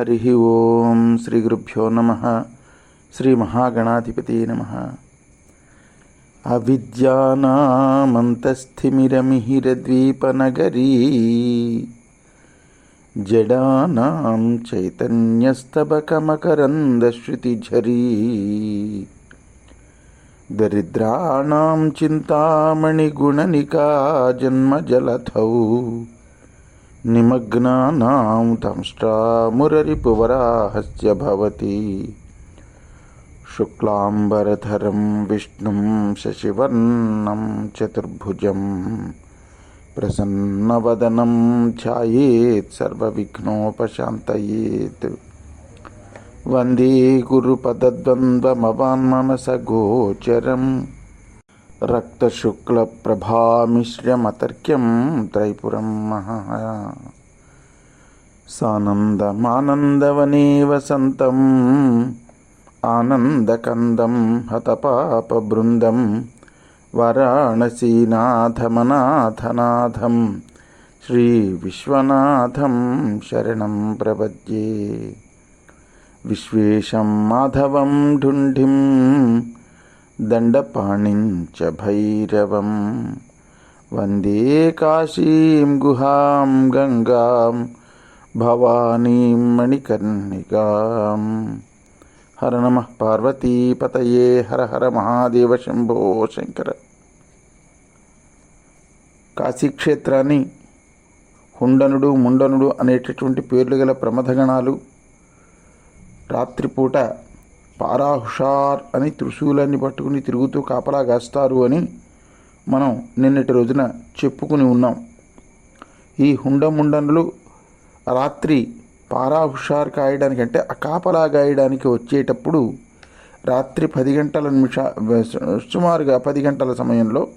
హరి ఓం శ్రీ గురుభ్యో నమ శ్రీ మహాగణాధిపతి నమ అవిద్యానామంతస్థిమిరమిహిరద్వీపనగరీ జడానాం చైతన్యస్తబకమకరందశ్రుతిఝరీ దరిద్రాణం చింతామణిగుణనికా జన్మజలథౌ నిమగ్నానాం దంష్ట్రామురరిపువరాహస్య భవతి. శుక్లాంబరధరం విష్ణుం శశివర్ణం చతుర్భుజం. ప్రసన్నవదనం ఛాయేత్ సర్వవిఘ్నోపశాంతయేత్. వందే గురుపదద్వంద్వమవాన్మనసగోచరం. రక్తశుక్లప్రభామిశ్రమతర్క్యం త్రైపురం మహా సానందమానందవనే వసంతం ఆనందకందం హతపాపబృందం వారాణసీనాథమనాథనాథం శ్రీవిశ్వనాథం శరణం ప్రపద్యే. విశ్వేశం మాధవం ఢుంఢిం దండపాణించ భైరవం వందే కాశీం గుహాం గంగాం భవానీం మణికర్ణికాం. హర నమ పార్వతీపతయే హర హర మహాదేవ శంభో శంకర. కాశీక్షేత్రాన్ని హుండనుడు ముండనుడు అనేటటువంటి పేర్లు గల ప్రమథగణాలు రాత్రిపూట పారాహుషార్ అని త్రిశూలాన్ని పట్టుకుని తిరుగుతూ కాపలా కాస్తారు అని మనం నిన్నటి రోజున చెప్పుకుని ఉన్నాం. ఈ హుండముండనులు రాత్రి పారాహుషార్ కాయడానికి అంటే ఆ కాపలా గాయడానికి వచ్చేటప్పుడు రాత్రి పది గంటల నిమిష సుమారుగా పది గంటల సమయంలో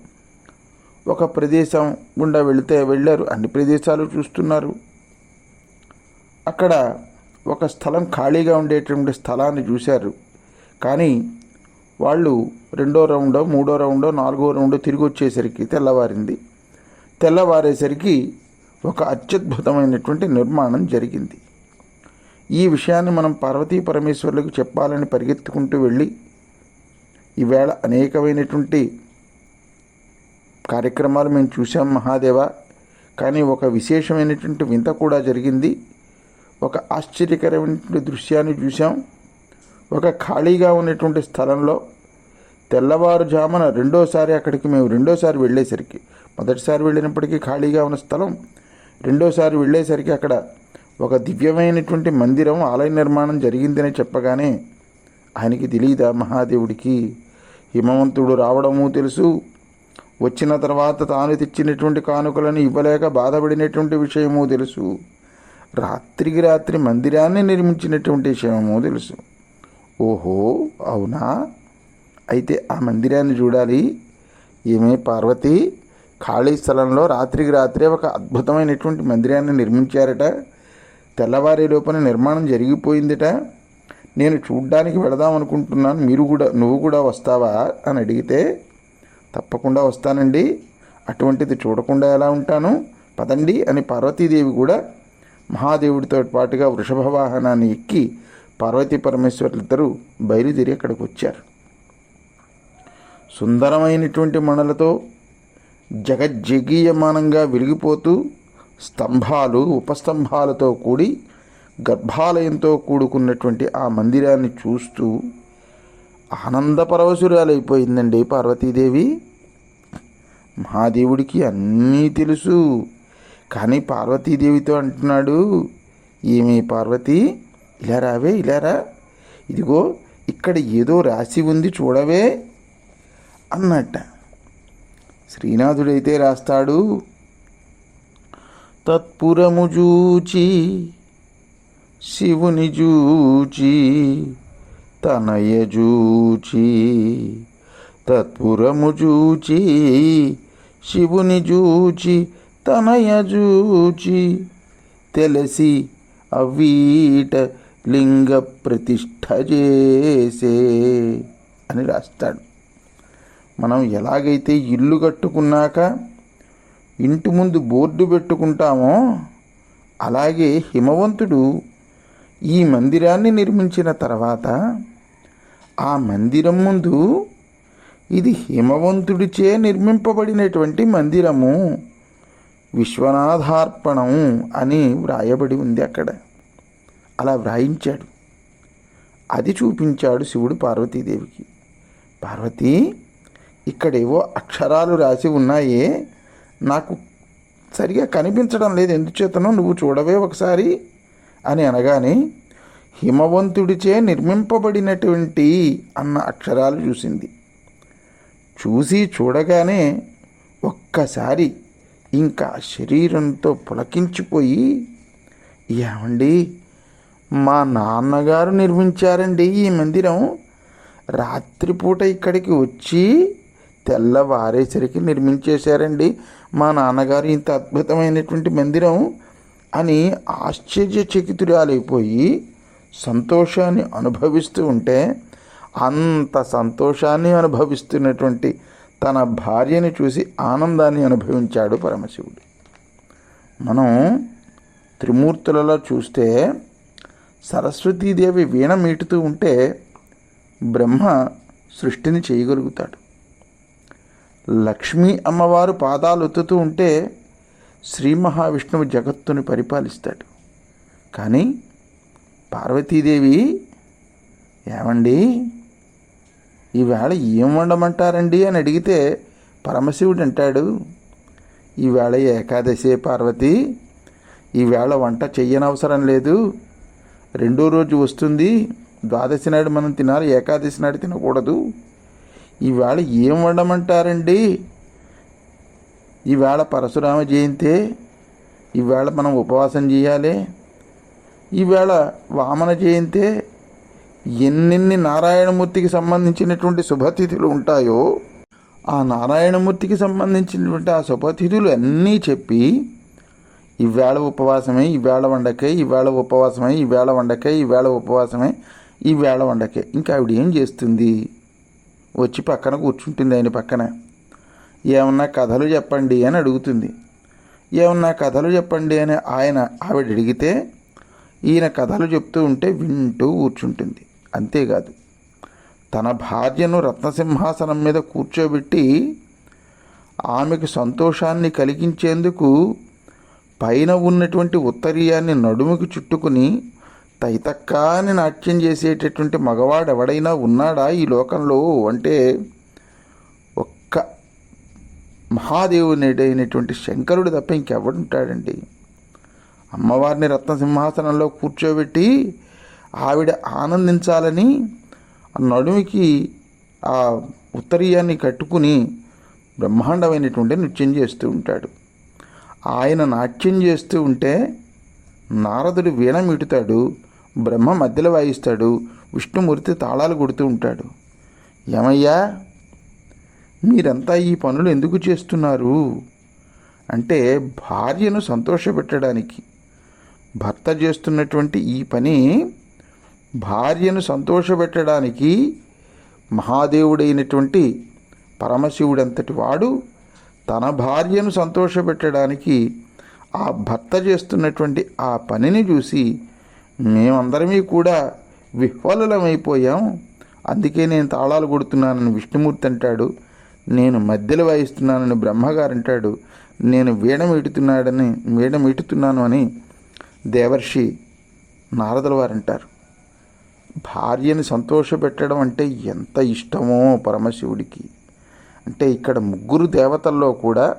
ఒక ప్రదేశం గుండా వెళితే వెళ్ళారు. అన్ని ప్రదేశాలు చూస్తున్నారు. అక్కడ ఒక స్థలం ఖాళీగా ఉండేటువంటి స్థలాన్ని చూశారు. కానీ వాళ్ళు రెండో రౌండో మూడో రౌండో నాలుగో రౌండో తిరిగి వచ్చేసరికి తెల్లవారింది. తెల్లవారేసరికి ఒక అత్యద్భుతమైనటువంటి నిర్మాణం జరిగింది. ఈ విషయాన్ని మనం పార్వతీ పరమేశ్వరులకు చెప్పాలని పరిగెత్తుకుంటూ వెళ్ళి ఈవేళ అనేకమైనటువంటి కార్యక్రమాలు మేము చూసాం మహాదేవ. కానీ ఒక విశేషమైనటువంటి వింత కూడా జరిగింది. ఒక ఆశ్చర్యకరమైనటువంటి దృశ్యాన్ని చూసాం ఒక ఖాళీగా ఉన్నటువంటి స్థలంలో తెల్లవారుజామున రెండోసారి అక్కడికి మేము రెండోసారి వెళ్ళేసరికి మొదటిసారి వెళ్ళినప్పటికీ ఖాళీగా ఉన్న స్థలం. రెండోసారి వెళ్ళేసరికి అక్కడ ఒక దివ్యమైనటువంటి మందిరం ఆలయ నిర్మాణం జరిగిందని చెప్పగానే ఆయనకి తెలియదా మహాదేవుడికి? హిమవంతుడు రావడము తెలుసు. వచ్చిన తర్వాత తాను తెచ్చినటువంటి కానుకలను ఇవ్వలేక బాధపడినటువంటి విషయము తెలుసు. రాత్రికి రాత్రి మందిరాన్ని నిర్మించినటువంటి విషయము తెలుసు. ఓహో అవునా? అయితే ఆ మందిరాన్ని చూడాలి. ఏమే పార్వతి? ఖాళీ స్థలంలో రాత్రికి రాత్రే ఒక అద్భుతమైనటువంటి మందిరాన్ని నిర్మించారట. తెల్లవారి లోపల నిర్మాణం జరిగిపోయిందిట. నేను చూడ్డానికి వెళదాం అనుకుంటున్నాను మీరు కూడా నువ్వు కూడా వస్తావా? అని అడిగితే తప్పకుండా వస్తానండి. అటువంటిది చూడకుండా ఎలా ఉంటాను? పదండి అని పార్వతీదేవి కూడా మహాదేవుడితో పాటుగా వృషభ వాహనాన్ని ఎక్కి పార్వతీ పరమేశ్వరులిద్దరూ బయలుదేరి అక్కడికి వచ్చారు సుందరమైనటువంటి మణలతో జగజ్జగీయమానంగా వెలిగిపోతూ స్తంభాలు ఉపస్తంభాలతో కూడి గర్భాలయంతో కూడుకున్నటువంటి ఆ మందిరాన్ని చూస్తూ ఆనంద పరవశురాలైపోయిందండి పార్వతీదేవి. మహాదేవుడికి అన్నీ తెలుసు. కానీ పార్వతీదేవితో అంటున్నాడు ఏమి పార్వతి ఇలా రావే ఇలా రా ఇదిగో ఇక్కడ ఏదో రాసి ఉంది చూడవే అన్నట్ట. శ్రీనాథుడైతే రాస్తాడు తత్పురము జూచి శివుని జూచి తనయ జూచి తత్పురము జూచి శివుని జూచి తనయ జూచి తెలిసి అవీట లింగ ప్రతిష్ఠ చేసే అని రాస్తాడు. మనం ఎలాగైతే ఇల్లు కట్టుకున్నాక ఇంటి ముందు బోర్డు పెట్టుకుంటామో అలాగే హిమవంతుడు ఈ మందిరాన్ని నిర్మించిన తర్వాత ఆ మందిరం ముందు ఇది హిమవంతుడిచే నిర్మింపబడినటువంటి మందిరము విశ్వనాథార్పణం అని వ్రాయబడి ఉంది అక్కడ. అలా వ్రాయించాడు. అది చూపించాడు శివుడు పార్వతీదేవికి. పార్వతి ఇక్కడేవో అక్షరాలు రాసి ఉన్నాయే. నాకు సరిగా కనిపించడం లేదు. ఎందుచేతనో నువ్వు చూడవే ఒకసారి అని అనగానే హిమవంతుడిచే నిర్మింపబడినటువంటి అన్న అక్షరాలు చూసింది. చూసి చూడగానే ఒక్కసారి ఇంకా శరీరంతో పులకించిపోయి ఏమండి? మా నాన్నగారు నిర్మించారండి ఈ మందిరం. రాత్రిపూట ఇక్కడికి వచ్చి తెల్లవారేసరికి నిర్మించేశారండి. మా నాన్నగారు ఇంత అద్భుతమైనటువంటి మందిరం అని ఆశ్చర్యచకితురాలైపోయి సంతోషాన్ని అనుభవిస్తూ ఉంటే అంత సంతోషాన్ని అనుభవిస్తున్నటువంటి తన భార్యని చూసి ఆనందాన్ని అనుభవించాడు పరమశివుడు. మనం త్రిమూర్తులలో చూస్తే సరస్వతీదేవి వీణ మీటుతూ ఉంటే బ్రహ్మ సృష్టిని చేయగలుగుతాడు. లక్ష్మీ అమ్మవారు పాదాలు ఒత్తుతూ ఉంటే శ్రీ మహావిష్ణువు జగత్తుని పరిపాలిస్తాడు. కానీ పార్వతీదేవి ఏమండి? ఈవేళ ఏం వండమంటారండి అని అడిగితే పరమశివుడు అంటాడు ఈవేళ ఏకాదశి పార్వతి ఈవేళ వంట చెయ్యనవసరం లేదు రెండో రోజు వస్తుంది. ద్వాదశి నాడు మనం తినాలి ఏకాదశి నాడు తినకూడదు. ఈవేళ ఏం వండమంటారండి? ఈవేళ పరశురామ జయంతే ఈవేళ మనం ఉపవాసం చేయాలి. ఈవేళ వామన జయంతే ఎన్నెన్ని నారాయణమూర్తికి సంబంధించినటువంటి శుభతిథులు ఉంటాయో ఆ నారాయణమూర్తికి సంబంధించినటువంటి ఆ శుభతిథులు అన్నీ చెప్పి ఈవేళ ఉపవాసమే ఈవేళ వండకే ఈవేళ ఉపవాసమే ఈవేళ వండకే ఈవేళ ఉపవాసమే ఈవేళ వండకే. ఇంకా ఆవిడ ఏం చేస్తుంది? వచ్చి పక్కన కూర్చుంటుంది ఆయన పక్కన. ఏమన్నా కథలు చెప్పండి అని అడుగుతుంది. ఏమన్నా కథలు చెప్పండి అని ఆయన ఆవిడ అడిగితే ఈయన కథలు చెప్తూ ఉంటే వింటూ కూర్చుంటుంది. అంతేకాదు తన భార్యను రత్నసింహాసనం మీద కూర్చోబెట్టి ఆమెకు సంతోషాన్ని కలిగించేందుకు పైన ఉన్నటువంటి ఉత్తరీయాన్ని నడుముకి చుట్టుకుని తైతక్కాని నాట్యం చేసేటటువంటి మగవాడు ఎవడైనా ఉన్నాడా ఈ లోకంలో? అంటే ఒక్క మహాదేవునిడైనటువంటి శంకరుడు తప్ప ఇంకెవడుంటాడండి? అమ్మవారిని రత్నసింహాసనంలో కూర్చోబెట్టి ఆవిడ ఆనందించాలని నడుమికి ఆ ఉత్తరీయాన్ని కట్టుకుని బ్రహ్మాండమైనటువంటి నృత్యం చేస్తూ ఉంటాడు. ఆయన నాట్యం చేస్తూ ఉంటే నారదుడు వీణ మిటుతాడు బ్రహ్మ మధ్యలో వాయిస్తాడు విష్ణుమూర్తి తాళాలు కొడుతూ ఉంటాడు. ఏమయ్యా? మీరంతా ఈ పనులు ఎందుకు చేస్తున్నారు? అంటే భార్యను సంతోషపెట్టడానికి. భర్త చేస్తున్నటువంటి ఈ పని భార్యను సంతోషపెట్టడానికి మహాదేవుడైనటువంటి పరమశివుడంతటి వాడు తన భార్యను సంతోషపెట్టడానికి ఆ భర్త చేస్తున్నటువంటి ఆ పనిని చూసి మేమందరమీ కూడా విహ్వలమైపోయాం అందుకే నేను తాళాలు కొడుతున్నానని విష్ణుమూర్తి అంటాడు. నేను మధ్యలో వాయిస్తున్నానని బ్రహ్మగారు అంటాడు. నేను వీణ మీటుతున్నాడని వీణ మీటుతున్నాను అని దేవర్షి నారదుల వారు అంటారు. భార్యని సంతోషపెట్టడం అంటే ఎంత ఇష్టమో పరమశివుడికి. అంటే ఇక్కడ ముగ్గురు దేవతల్లో కూడా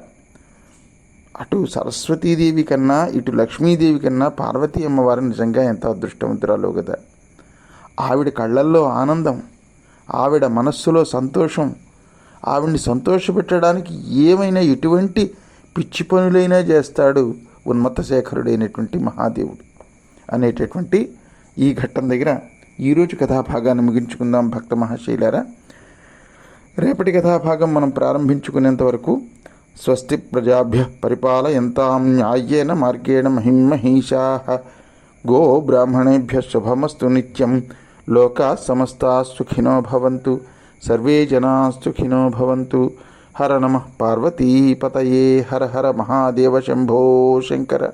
అటు సరస్వతీదేవి కన్నా ఇటు లక్ష్మీదేవి కన్నా పార్వతీ అమ్మవారు నిజంగా ఎంత అదృష్టవంతురాలో కదా. ఆవిడ కళ్ళల్లో ఆనందం ఆవిడ మనస్సులో సంతోషం ఆవిడ్ని సంతోషపెట్టడానికి ఏమైనా ఎటువంటి పిచ్చి పనులైనా చేస్తాడు ఉన్మత్త శేఖరుడైనటువంటి మహాదేవుడు అనేటటువంటి ఈ ఘట్టం దగ్గర ఈరోజు కథాభాగాన్ని ముగించుకుందాం భక్త మహాశైలారా. రేపటి కథాభాగం మనం ప్రారంభించుకునేంత వరకు స్వస్తి ప్రజాభ్య పరిపాలయంతాం న్యాయేన మార్గేణ మహిమహీషా. గో బ్రాహ్మణేభ్య శుభమస్తు నిత్యం. లోకా సమస్తా సుఖినో భవంతు. సర్వే జనా సుఖినో భవంతు. హర నమ పార్వతీపతయే. హర హర మహాదేవ శంభో శంకర.